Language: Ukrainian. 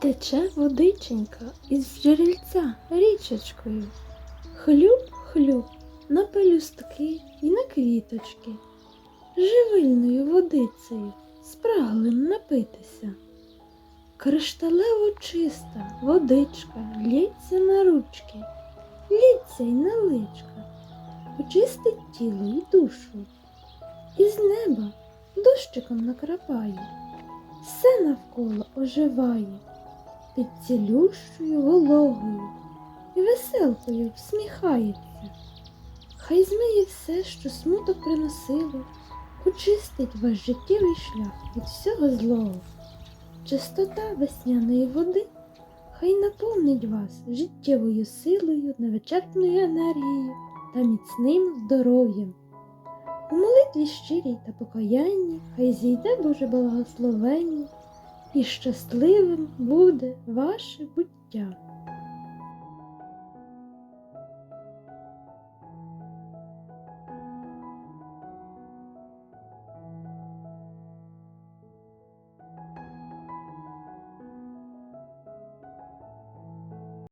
Тече водиченька із джерельця річечкою. Хлюб-хлюб на пелюстки і на квіточки. Живильною водицею спраглим напитися. Кришталево чиста водичка лється на ручки, лється й на личка, очистить тіло й душу. Із неба дощиком накрапає, все навколо оживає під цілющою вологою і веселкою всміхається. Хай змиє все, що смуток приносило, очистить ваш життєвий шлях від всього злого. Чистота весняної води хай наповнить вас життєвою силою, невичерпною енергією та міцним здоров'ям. У молитві щирій та покаянні хай зійде Боже благословення, і щасливим буде ваше буття.